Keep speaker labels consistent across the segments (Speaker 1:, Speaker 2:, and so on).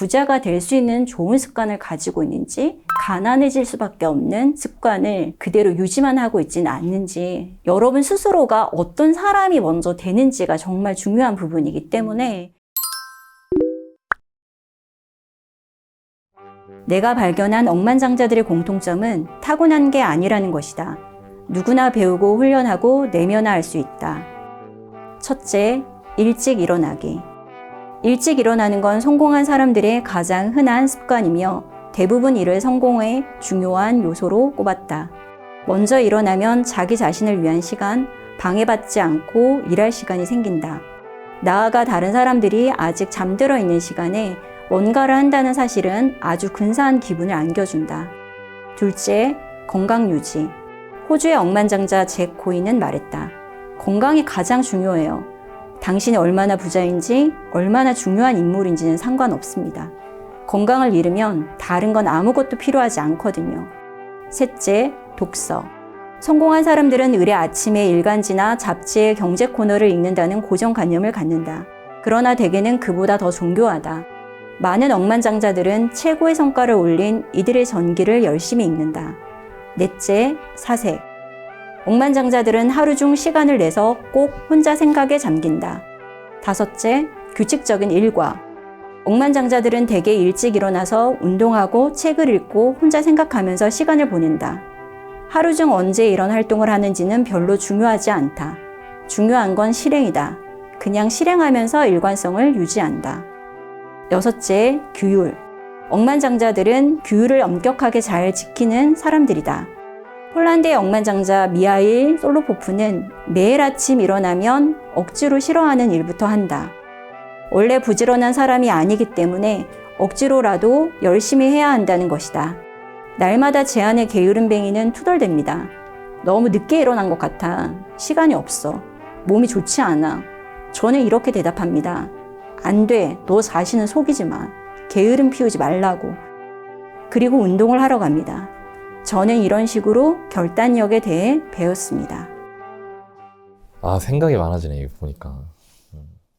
Speaker 1: 부자가 될 수 있는 좋은 습관을 가지고 있는지, 가난해질 수밖에 없는 습관을 그대로 유지만 하고 있지는 않는지, 여러분 스스로가 어떤 사람이 먼저 되는지가 정말 중요한 부분이기 때문에 내가 발견한 억만장자들의 공통점은 타고난 게 아니라는 것이다. 누구나 배우고 훈련하고 내면화할 수 있다. 첫째, 일찍 일어나기. 일찍 일어나는 건 성공한 사람들의 가장 흔한 습관이며 대부분 이를 성공의 중요한 요소로 꼽았다. 먼저 일어나면 자기 자신을 위한 시간, 방해받지 않고 일할 시간이 생긴다. 나아가 다른 사람들이 아직 잠들어 있는 시간에 뭔가를 한다는 사실은 아주 근사한 기분을 안겨준다. 둘째, 건강 유지. 호주의 억만장자 잭 코이는 말했다. 건강이 가장 중요해요. 당신이 얼마나 부자인지, 얼마나 중요한 인물인지는 상관없습니다. 건강을 잃으면 다른 건 아무것도 필요하지 않거든요. 셋째, 독서. 성공한 사람들은 의뢰 아침에 일간지나 잡지의 경제 코너를 읽는다는 고정관념을 갖는다. 그러나 대개는 그보다 더 정교하다. 많은 억만장자들은 최고의 성과를 올린 이들의 전기를 열심히 읽는다. 넷째, 사색. 억만장자들은 하루 중 시간을 내서 꼭 혼자 생각에 잠긴다. 다섯째, 규칙적인 일과. 억만장자들은 대개 일찍 일어나서 운동하고 책을 읽고 혼자 생각하면서 시간을 보낸다. 하루 중 언제 이런 활동을 하는지는 별로 중요하지 않다. 중요한 건 실행이다. 그냥 실행하면서 일관성을 유지한다. 여섯째, 규율. 억만장자들은 규율을 엄격하게 잘 지키는 사람들이다. 폴란드의 억만장자 미하일 솔로포프는 매일 아침 일어나면 억지로 싫어하는 일부터 한다. 원래 부지런한 사람이 아니기 때문에 억지로라도 열심히 해야 한다는 것이다. 날마다 제안에 게으른 뱅이는 투덜댑니다. 너무 늦게 일어난 것 같아. 시간이 없어. 몸이 좋지 않아. 저는 이렇게 대답합니다. 안 돼. 너 자신은 속이지 마. 게으름 피우지 말라고. 그리고 운동을 하러 갑니다. 저는 이런 식으로 결단력에 대해 배웠습니다.
Speaker 2: 아 생각이 많아지네 이거 보니까.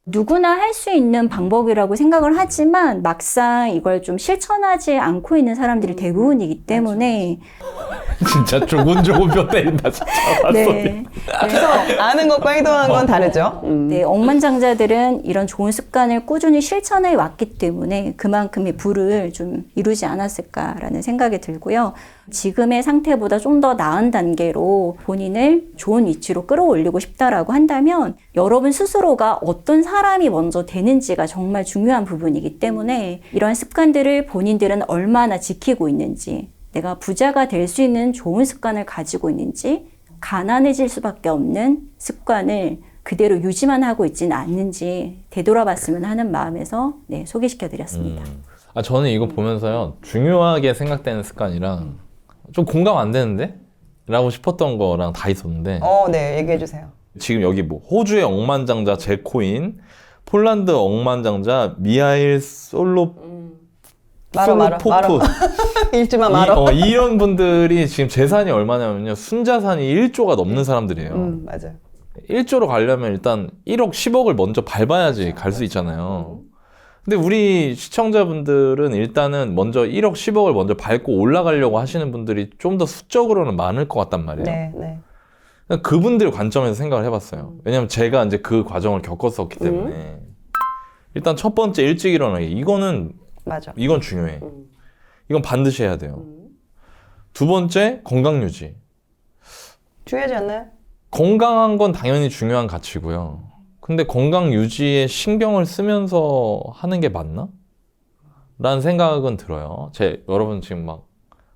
Speaker 1: 누구나 할 수 있는 방법이라고 생각을 하지만 막상 이걸 좀 실천하지 않고 있는 사람들이 대부분이기 때문에
Speaker 2: 진짜 조곤조곤 뼈 때린다 진짜.
Speaker 1: 네. 그래서
Speaker 3: 아는 것과 행동하는 건 다르죠. 음.
Speaker 1: 네, 억만장자들은 이런 좋은 습관을 꾸준히 실천해 왔기 때문에 그만큼의 부를 좀 이루지 않았을까라는 생각이 들고요. 지금의 상태보다 좀 더 나은 단계로 본인을 좋은 위치로 끌어올리고 싶다라고 한다면 여러분 스스로가 어떤 사람이 먼저 되는지가 정말 중요한 부분이기 때문에 이런 습관들을 본인들은 얼마나 지키고 있는지 내가 부자가 될 수 있는 좋은 습관을 가지고 있는지 가난해질 수밖에 없는 습관을 그대로 유지만 하고 있지는 않는지 되돌아봤으면 하는 마음에서 네, 소개시켜 드렸습니다.
Speaker 2: 음. 아 저는 이거 보면서요 중요하게 생각되는 습관이랑 좀 공감 안 되는데? 라고 싶었던 거랑 다 있었는데
Speaker 3: 어, 네, 얘기해 주세요.
Speaker 2: 지금 여기 뭐 호주의 억만장자 제코인 폴란드 억만장자 미하일 솔로
Speaker 3: 말어, 말어,
Speaker 2: 솔로포프
Speaker 3: 말어. 읽지 마
Speaker 2: 이,
Speaker 3: 말어.
Speaker 2: 어, 이런 분들이 지금 재산이 얼마냐면요 순자산이 1조가 넘는 사람들이에요
Speaker 3: 음, 맞아요.
Speaker 2: 1조로 가려면 일단 1억 10억을 먼저 밟아야지 갈 수 있잖아요 근데 우리 시청자분들은 일단은 먼저 1억 10억을 먼저 밟고 올라가려고 하시는 분들이 좀 더 수적으로는 많을 것 같단 말이에요
Speaker 3: 네, 네.
Speaker 2: 그분들 관점에서 생각을 해봤어요. 왜냐면 제가 이제 그 과정을 겪었었기 때문에. 일단 첫 번째 일찍 일어나기. 이거는,
Speaker 3: 맞아.
Speaker 2: 이건 중요해.
Speaker 3: 음.
Speaker 2: 이건 반드시 해야 돼요. 두 번째, 건강 유지.
Speaker 3: 중요하지 않나요?
Speaker 2: 건강한 건 당연히 중요한 가치고요. 근데 건강 유지에 신경을 쓰면서 하는 게 맞나? 라는 생각은 들어요. 제, 여러분 지금 막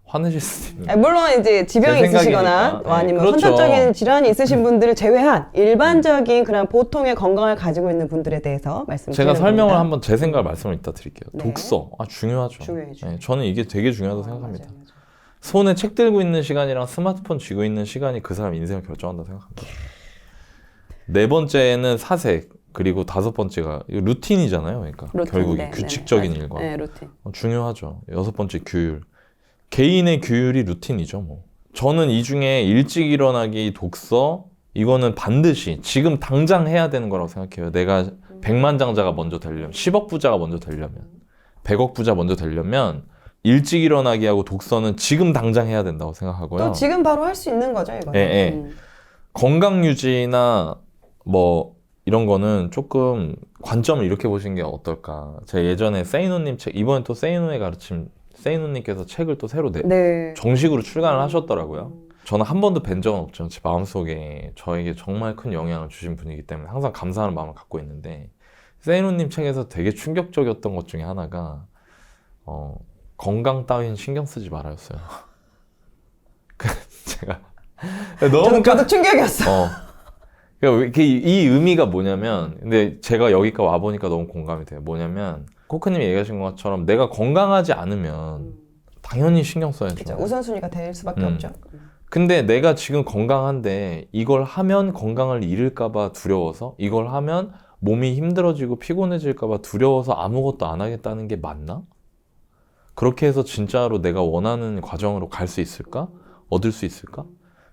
Speaker 2: 화내실 수도 있는데.
Speaker 3: 아니, 물론 이제 지병이
Speaker 2: 제
Speaker 3: 있으시거나
Speaker 2: 생각이니까.
Speaker 3: 뭐 아니면
Speaker 2: 네, 그렇죠.
Speaker 3: 선천적인 질환이 있으신 분들을 제외한 일반적인 그런 보통의 건강을 가지고 있는 분들에 대해서 말씀드리는
Speaker 2: 제가 설명을
Speaker 3: 겁니다.
Speaker 2: 한번 제 생각을 말씀을 이따 드릴게요.
Speaker 3: 네.
Speaker 2: 독서. 아, 중요하죠.
Speaker 3: 중요해요.
Speaker 2: 네, 저는 이게 되게 중요하다고 생각합니다.
Speaker 3: 맞아요, 맞아요.
Speaker 2: 손에 책 들고 있는 시간이랑 스마트폰 쥐고 있는 시간이 그 사람 인생을 결정한다고 생각합니다. 네 번째는 사색 그리고 다섯 번째가 루틴이잖아요. 그러니까
Speaker 3: 루틴,
Speaker 2: 결국에
Speaker 3: 네, 네,
Speaker 2: 규칙적인
Speaker 3: 맞아요.
Speaker 2: 일과
Speaker 3: 네, 루틴.
Speaker 2: 어, 중요하죠. 여섯 번째 규율. 개인의 규율이 루틴이죠. 뭐 저는 이 중에 일찍 일어나기, 독서 이거는 반드시 지금 당장 해야 되는 거라고 생각해요. 내가 백만 장자가 먼저 되려면 10억 부자가 먼저 되려면 100억 부자 먼저 되려면 일찍 일어나기 하고 독서는 지금 당장 해야 된다고 생각하고요.
Speaker 3: 또 지금 바로 할 수 있는 거죠, 이거.
Speaker 2: 예, 예.
Speaker 3: 음.
Speaker 2: 건강 유지나 뭐 이런 거는 조금 관점을 이렇게 보시는 게 어떨까. 제가 예전에 세이노님 책, 이번에 또 세이노의 가르침, 세이노님께서 책을 또 새로 내,
Speaker 3: 네.
Speaker 2: 정식으로 출간을 하셨더라고요. 저는 한 번도 뵌 적은 없죠. 제 마음속에 저에게 정말 큰 영향을 주신 분이기 때문에 항상 감사하는 마음을 갖고 있는데 세이노님 책에서 되게 충격적이었던 것 중에 하나가 어, 건강 따윈 신경 쓰지 말아였어요. 그 제가 너무
Speaker 3: 그것도 충격이었어.
Speaker 2: 어. 그러니까 그 이, 이 의미가 뭐냐면, 근데 제가 여기까지 와보니까 너무 공감이 돼요. 뭐냐면, 코크님이 얘기하신 것처럼 내가 건강하지 않으면 당연히 신경 써야죠.
Speaker 3: 그죠. 우선순위가 될 수밖에
Speaker 2: 음.
Speaker 3: 없죠.
Speaker 2: 근데 내가 지금 건강한데 이걸 하면 건강을 잃을까봐 두려워서 이걸 하면 몸이 힘들어지고 피곤해질까봐 두려워서 아무것도 안 하겠다는 게 맞나? 그렇게 해서 진짜로 내가 원하는 과정으로 갈 수 있을까? 얻을 수 있을까?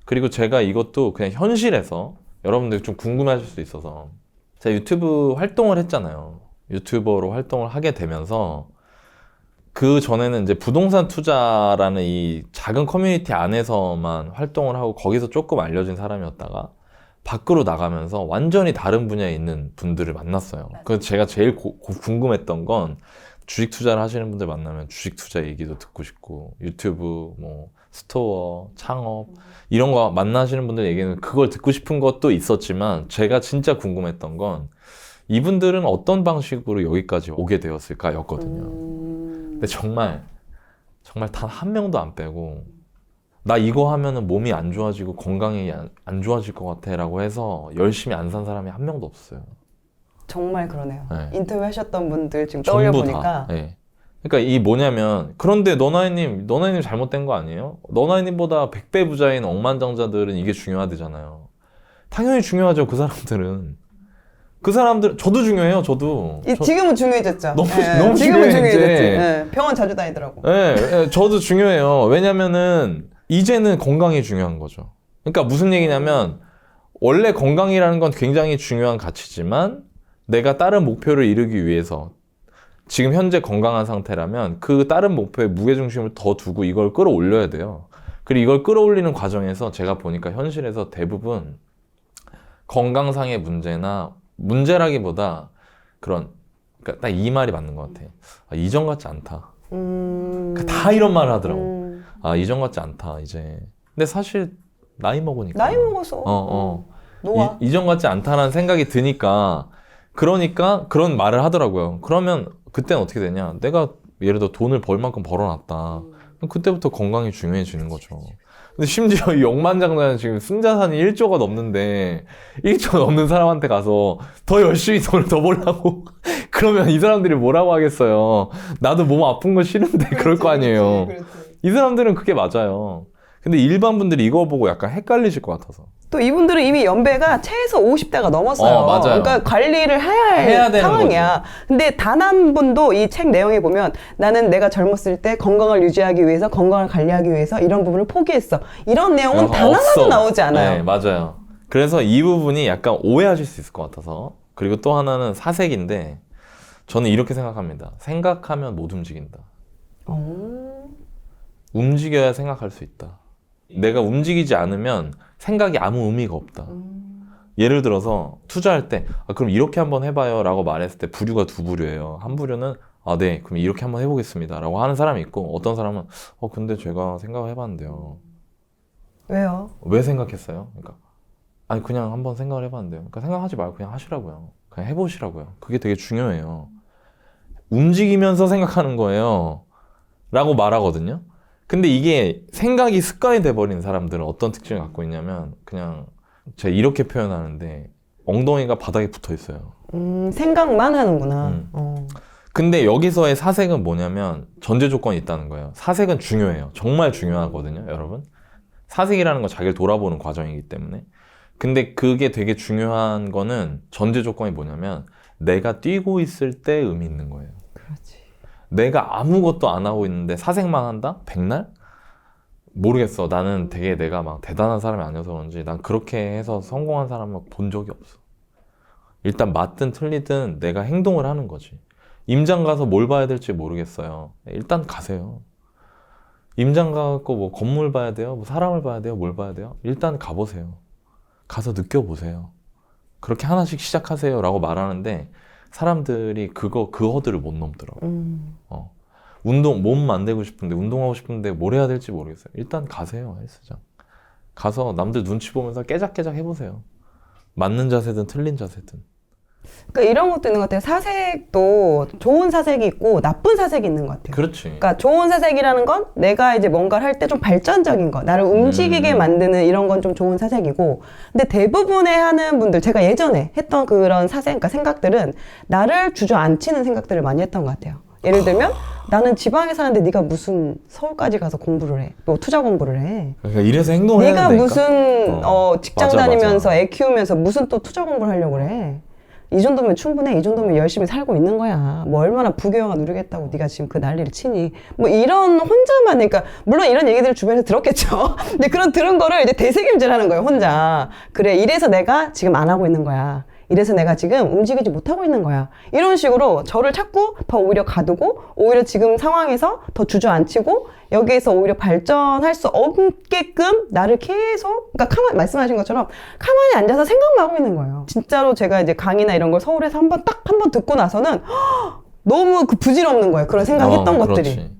Speaker 2: 그리고 제가 이것도 그냥 현실에서 여러분들 좀 궁금해하실 수 있어서 제가 유튜브 활동을 했잖아요. 유튜버로 활동을 하게 되면서 그 전에는 이제 부동산 투자라는 이 작은 커뮤니티 안에서만 활동을 하고 거기서 조금 알려진 사람이었다가 밖으로 나가면서 완전히 다른 분야에 있는 분들을 만났어요. 그 제가 제일 고- 고- 궁금했던 건 주식 투자를 하시는 분들 만나면 주식 투자 얘기도 듣고 싶고 유튜브 뭐 스토어 창업 이런 거 만나시는 분들 얘기는 그걸 듣고 싶은 것도 있었지만 제가 진짜 궁금했던 건 이분들은 어떤 방식으로 여기까지 오게 되었을까 였거든요.
Speaker 3: 음.
Speaker 2: 근데 정말 정말 단 한 명도 안 빼고 나 이거 하면은 몸이 안 좋아지고 건강이 안, 안 좋아질 것 같아라고 해서 열심히 안 산 사람이 한 명도 없어요.
Speaker 3: 정말 그러네요.
Speaker 2: 네.
Speaker 3: 인터뷰 하셨던 분들 지금 떠올려 보니까
Speaker 2: 다. 예. 그러니까 이 뭐냐면 그런데 너나이님 너나이님 잘못된 거 아니에요? 너나이님보다 100배 부자인 억만장자들은 이게 중요하대잖아요. 당연히 중요하죠 그 사람들은. 그 사람들 저도 중요해요 저도.
Speaker 3: 이-
Speaker 2: 저-
Speaker 3: 지금은 중요해졌죠.
Speaker 2: 너무-
Speaker 3: 예,
Speaker 2: 너무
Speaker 3: 지금은
Speaker 2: 중요해.
Speaker 3: 중요해졌지. 예, 병원 자주 다니더라고.
Speaker 2: 예, 예, 저도 중요해요. 왜냐면은 이제는 건강이 중요한 거죠. 그러니까 무슨 얘기냐면 원래 건강이라는 건 굉장히 중요한 가치지만 내가 다른 목표를 이루기 위해서 지금 현재 건강한 상태라면 그 다른 목표에 무게 중심을 더 두고 이걸 끌어올려야 돼요. 그리고 이걸 끌어올리는 과정에서 제가 보니까 현실에서 대부분 건강상의 문제나 문제라기보다 그런 그러니까 딱 이 말이 맞는 것 같아. 아, 이전 같지 않다.
Speaker 3: 음.
Speaker 2: 그다 이런 말을 하더라고.
Speaker 3: 음.
Speaker 2: 아 이전 같지 않다 이제. 근데 사실 나이 먹으니까.
Speaker 3: 나이 먹어서.
Speaker 2: 어 어.
Speaker 3: 노아.
Speaker 2: 이, 이전 같지 않다라는 생각이 드니까 그러니까 그런 말을 하더라고요. 그러면 그때는 어떻게 되냐? 내가 예를 들어 돈을 벌 만큼 벌어놨다.
Speaker 3: 음.
Speaker 2: 그럼 그때부터 건강이 중요해지는 거죠. 근데 심지어 이 억만장자는 지금 순자산이 1조가 넘는데 1조 넘는 사람한테 가서 더 열심히 돈을 더 벌라고 그러면 이 사람들이 뭐라고 하겠어요. 나도 몸 아픈 거 싫은데 그럴 거 아니에요. 이 사람들은 그게 맞아요. 근데 일반 분들이 이거 보고 약간 헷갈리실 것 같아서.
Speaker 3: 또 이분들은 이미 연배가 최소 50대가 넘었어요.
Speaker 2: 어, 맞아요.
Speaker 3: 그러니까 관리를 해야 할
Speaker 2: 해야 되는
Speaker 3: 상황이야. 근데 단 한 분도 이 책 내용에 보면 나는 내가 젊었을 때 건강을 유지하기 위해서 건강을 관리하기 위해서 이런 부분을 포기했어. 이런 내용은 단 하나도. 나오지 않아요.
Speaker 2: 네, 맞아요. 그래서 이 부분이 약간 오해하실 수 있을 것 같아서. 그리고 또 하나는 사색인데, 저는 이렇게 생각합니다. 생각하면 못 움직인다.
Speaker 3: 어.
Speaker 2: 움직여야 생각할 수 있다. 내가 움직이지 않으면 생각이 아무 의미가 없다. 예를 들어서 투자할 때, 아, 그럼 이렇게 한번 해봐요 라고 말했을 때 부류가 두 부류예요. 한 부류는, 아, 네, 그럼 이렇게 한번 해보겠습니다. 라고 하는 사람이 있고, 어떤 사람은, 어, 근데 제가 생각을 해봤는데요.
Speaker 3: 왜요?
Speaker 2: 왜 생각했어요? 그러니까 아니 그냥 한번 생각을 해봤는데요. 그러니까 생각하지 말고 그냥 하시라고요. 그냥 해보시라고요. 그게 되게 중요해요. 움직이면서 생각하는 거예요. 라고 말하거든요. 근데 이게 생각이 습관이 돼버린 사람들은 어떤 특징을 갖고 있냐면 그냥 제가 이렇게 표현하는데 엉덩이가 바닥에 붙어 있어요.
Speaker 3: 음, 생각만 하는구나.
Speaker 2: 음.
Speaker 3: 어.
Speaker 2: 근데 여기서의 사색은 뭐냐면 전제 조건이 있다는 거예요. 사색은 중요해요. 정말 중요하거든요, 여러분. 사색이라는 건 자기를 돌아보는 과정이기 때문에. 근데 그게 되게 중요한 거는 전제 조건이 뭐냐면 내가 뛰고 있을 때 의미 있는 거예요. 내가 아무것도 안 하고 있는데 사색만 한다? 백날? 모르겠어. 나는 되게 내가 막 대단한 사람이 아니어서 그런지 난 그렇게 해서 성공한 사람을 본 적이 없어. 일단 맞든 틀리든 내가 행동을 하는 거지. 임장 가서 뭘 봐야 될지 모르겠어요. 일단 가세요. 임장 가고 뭐 건물 봐야 돼요? 뭐 사람을 봐야 돼요? 뭘 봐야 돼요? 일단 가보세요. 가서 느껴보세요. 그렇게 하나씩 시작하세요 라고 말하는데 사람들이 그거 그 허들을 못 넘더라고. 요
Speaker 3: 음.
Speaker 2: 어. 운동 몸 만들고 싶은데 운동하고 싶은데 뭘 해야 될지 모르겠어요. 일단 가세요 헬스장. 가서 남들 눈치 보면서 깨작깨작 해보세요. 맞는 자세든 틀린 자세든.
Speaker 3: 그러니까 이런 것도 있는 것 같아요. 사색도 좋은 사색이 있고 나쁜 사색이 있는 것 같아요.
Speaker 2: 그렇지.
Speaker 3: 그러니까 좋은 사색이라는 건 내가 이제 뭔가를 할 때 좀 발전적인 거, 나를 움직이게
Speaker 2: 음.
Speaker 3: 만드는 이런 건 좀 좋은 사색이고, 근데 대부분의 하는 분들, 제가 예전에 했던 그런 사색, 그러니까 생각들은 나를 주저앉히는 생각들을 많이 했던 것 같아요. 예를 들면 나는 지방에 사는데 네가 무슨 서울까지 가서 공부를 해, 또 투자 공부를 해.
Speaker 2: 그러니까 이래서 행동을
Speaker 3: 네가. 무슨
Speaker 2: 어.
Speaker 3: 어, 직장
Speaker 2: 맞아,
Speaker 3: 다니면서
Speaker 2: 맞아.
Speaker 3: 애 키우면서 무슨 또 투자 공부를 하려고 그래. 이 정도면 충분해. 이 정도면 열심히 살고 있는 거야. 뭐 얼마나 부귀영화 누리겠다고 네가 지금 그 난리를 치니. 뭐 이런 혼자만 그러니까 물론 이런 얘기들을 주변에서 들었겠죠. 근데 그런 들은 거를 이제 되새김질하는 거예요. 혼자. 그래 이래서 내가 지금 안 하고 있는 거야. 이래서 내가 지금 움직이지 못하고 있는 거야. 이런 식으로 저를 자꾸 더 오히려 가두고 오히려 지금 상황에서 더 주저앉히고 여기에서 오히려 발전할 수 없게끔 나를 계속 그러니까 가만 말씀하신 것처럼 가만히 앉아서 생각만 하고 있는 거예요. 진짜로 제가 이제 강의나 이런 걸 서울에서 한번 딱 한 번 듣고 나서는 헉, 너무 그 부질없는 거예요. 그런 생각했던
Speaker 2: 어,
Speaker 3: 것들이.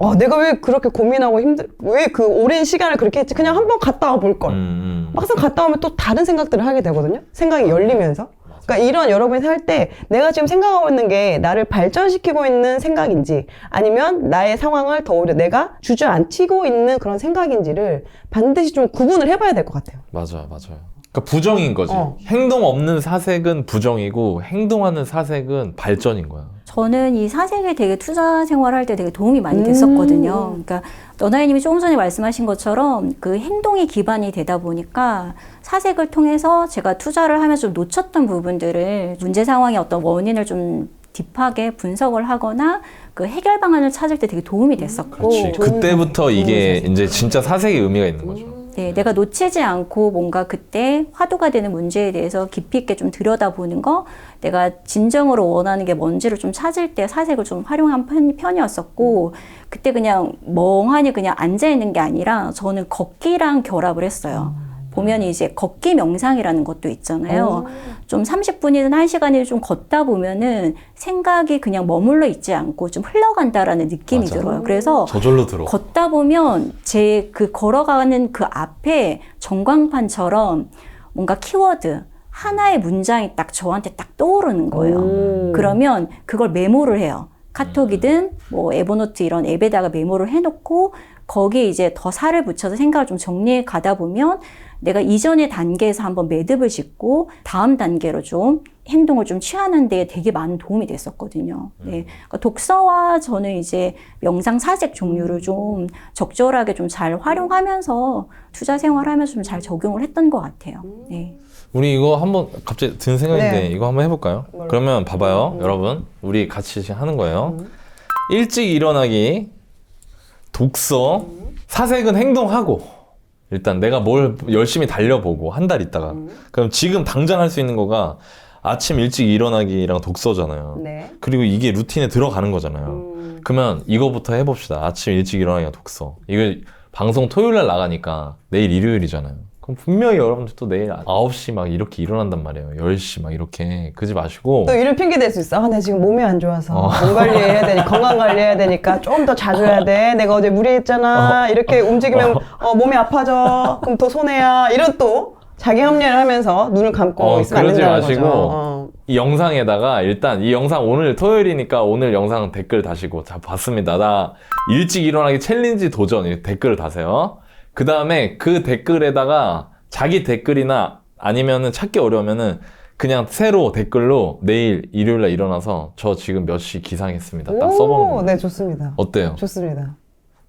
Speaker 3: 어, 내가 왜 그렇게 고민하고 힘들, 왜 그 오랜 시간을 그렇게 했지? 그냥 한번 갔다 와 볼 걸.
Speaker 2: 음, 음.
Speaker 3: 막상 갔다 오면 또 다른 생각들을 하게 되거든요. 생각이 열리면서. 그러니까 이런 여러분이 살때 내가 지금 생각하고 있는 게 나를 발전시키고 있는 생각인지 아니면 나의 상황을 더 오히려 내가 주저앉히고 있는 그런 생각인지를 반드시 좀 구분을 해봐야 될 것 같아요.
Speaker 2: 맞아, 맞아요. 그러니까 부정인 거지.
Speaker 3: 어.
Speaker 2: 행동 없는 사색은 부정이고 행동하는 사색은 발전인 거야.
Speaker 1: 저는 이 사색에 되게 투자 생활할 때 되게 도움이 많이 됐었거든요.
Speaker 3: 음.
Speaker 1: 그러니까 너나이님이 조금 전에 말씀하신 것처럼 그 행동이 기반이 되다 보니까 사색을 통해서 제가 투자를 하면서 좀 놓쳤던 부분들을 문제 상황의 어떤 원인을 좀 딥하게 분석을 하거나 그 해결 방안을 찾을 때 되게 도움이 됐었고
Speaker 2: 그렇지.
Speaker 3: 좋은
Speaker 2: 그때부터 이게 이제 진짜 사색의 의미가 있는 거죠.
Speaker 1: 네, 내가 놓치지 않고 뭔가 그때 화두가 되는 문제에 대해서 깊이 있게 좀 들여다보는 거, 내가 진정으로 원하는 게 뭔지를 좀 찾을 때 사색을 좀 활용한 편, 편이었었고, 그때 그냥 멍하니 그냥 앉아 있는 게 아니라 저는 걷기랑 결합을 했어요. 보면 이제 걷기 명상이라는 것도 있잖아요. 좀 30분이든 1시간이든 좀 걷다 보면은 생각이 그냥 머물러 있지 않고 좀 흘러간다라는 느낌이
Speaker 2: 맞아.
Speaker 1: 들어요. 그래서
Speaker 2: 저절로 들어.
Speaker 1: 걷다 보면 제 그 걸어가는 그 앞에 전광판처럼 뭔가 키워드 하나의 문장이 딱 저한테 딱 떠오르는 거예요.
Speaker 3: 음.
Speaker 1: 그러면 그걸 메모를 해요. 카톡이든 뭐 에버노트 이런 앱에다가 메모를 해놓고 거기에 이제 더 살을 붙여서 생각을 좀 정리해 가다 보면 내가 이전의 단계에서 한번 매듭을 짓고 다음 단계로 좀 행동을 좀 취하는 데 되게 많은 도움이 됐었거든요. 네. 그러니까 독서와 저는 이제 명상 사색 종류를 좀 적절하게 좀 잘 활용하면서 투자 생활하면서 좀 잘 적용을 했던 것 같아요. 네.
Speaker 2: 우리 이거 한번 갑자기 든 생각인데
Speaker 3: 네.
Speaker 2: 이거 한번 해볼까요?
Speaker 3: 뭘로?
Speaker 2: 그러면 봐봐요,
Speaker 3: 음.
Speaker 2: 여러분. 우리 같이 지금 하는 거예요. 일찍 일어나기, 독서, 사색은 행동하고. 일단 내가 뭘 열심히 달려보고 한 달 있다가. 그럼 지금 당장 할 수 있는 거가 아침 일찍 일어나기랑 독서잖아요.
Speaker 3: 네.
Speaker 2: 그리고 이게 루틴에 들어가는 거잖아요.
Speaker 3: 음.
Speaker 2: 그러면 이거부터 해봅시다. 아침 일찍 일어나기가 독서. 이거 방송 토요일 날 나가니까 내일 일요일이잖아요. 그럼 분명히 여러분들 또 내일 9시 막 이렇게 일어난단 말이에요. 10시 막 이렇게. 그지 마시고.
Speaker 3: 또 이런 핑계 댈 수 있어. 아, 나 지금 몸이 안 좋아서
Speaker 2: 어.
Speaker 3: 몸 관리해야 되니 건강 관리해야 되니까 좀 더 자주 해야 돼. 내가 어제 무리했잖아. 이렇게 움직이면 어, 몸이 아파져. 그럼 또 손해야. 이런 또 자기 합리화를 하면서 눈을 감고
Speaker 2: 어,
Speaker 3: 있으면 안
Speaker 2: 그러지
Speaker 3: 된다는
Speaker 2: 마시고.
Speaker 3: 거죠. 어.
Speaker 2: 이 영상에다가 일단 이 영상 오늘 토요일이니까 오늘 영상 댓글 다시고 자 봤습니다. 나 일찍 일어나기 챌린지 도전 이 댓글을 다세요. 그 다음에 그 댓글에다가 자기 댓글이나 아니면은 찾기 어려우면은 그냥 새로 댓글로 내일 일요일 날 일어나서 저 지금 몇 시 기상했습니다. 딱 써보는 거.
Speaker 3: 네, 좋습니다.
Speaker 2: 어때요?
Speaker 3: 좋습니다.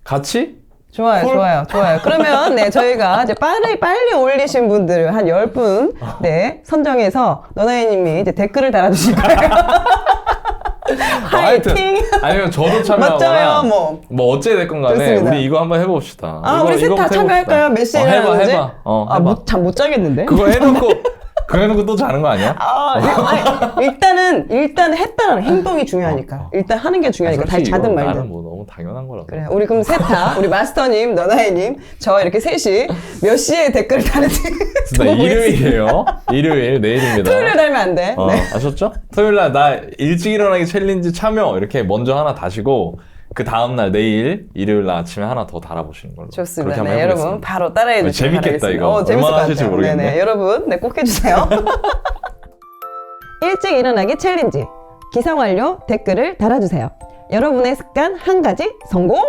Speaker 2: 같이?
Speaker 3: 좋아요,
Speaker 2: 콜?
Speaker 3: 좋아요, 좋아요. 그러면 네 저희가 이제 빨리 빨리 올리신 분들 한 10분 네 선정해서 너나이님이 이제 댓글을 달아주실 거예요. 화이팅!
Speaker 2: 아니면 저도 참여하거나
Speaker 3: 맞죠, 뭐.
Speaker 2: 뭐 어째 됐건 간에
Speaker 3: 좋습니다.
Speaker 2: 우리 이거 한번 해봅시다.
Speaker 3: 아
Speaker 2: 이거-
Speaker 3: 우리 셋 다
Speaker 2: 이거부터
Speaker 3: 참여할까요? 몇 시에
Speaker 2: 어, 해봐
Speaker 3: 일어나는지?
Speaker 2: 해봐. 어,
Speaker 3: 아,
Speaker 2: 해봐.
Speaker 3: 못, 잠못 자겠는데?
Speaker 2: 그거 해놓고 그래놓고 또 자는 거 아니야?
Speaker 3: 아, 일- 아니, 일단은 일단 했다는 행동이 중요하니까 일단 하는 게 중요하니까 다시
Speaker 2: 솔직히
Speaker 3: 자든
Speaker 2: 이건
Speaker 3: 말든
Speaker 2: 나는 뭐 너무 당연한 거라고.
Speaker 3: 그래 우리 그럼 셋다 우리 마스터님 너나이님 저 이렇게 셋이 몇 시에 댓글을 다는지
Speaker 2: 나 일요일이에요. 일요일 내일입니다.
Speaker 3: 토요일에 달면 안 돼
Speaker 2: 어,
Speaker 3: 네.
Speaker 2: 아셨죠? 토요일 날 나 일찍 일어나기 챌린지 참여 이렇게 먼저 하나 다시고 그 다음 날 내일 일요일 날 아침에 하나 더 달아보시는 걸로.
Speaker 3: 좋습니다 네. 여러분 바로 따라해 주시기
Speaker 2: 재밌겠다,
Speaker 3: 바라겠습니다.
Speaker 2: 이거.
Speaker 3: 어,
Speaker 2: 얼마나
Speaker 3: 것
Speaker 2: 하실지. 모르겠네.
Speaker 3: 네네, 여러분 네, 꼭 해주세요 일찍 일어나기 챌린지 기상 완료 댓글을 달아주세요 여러분의 습관 한 가지 성공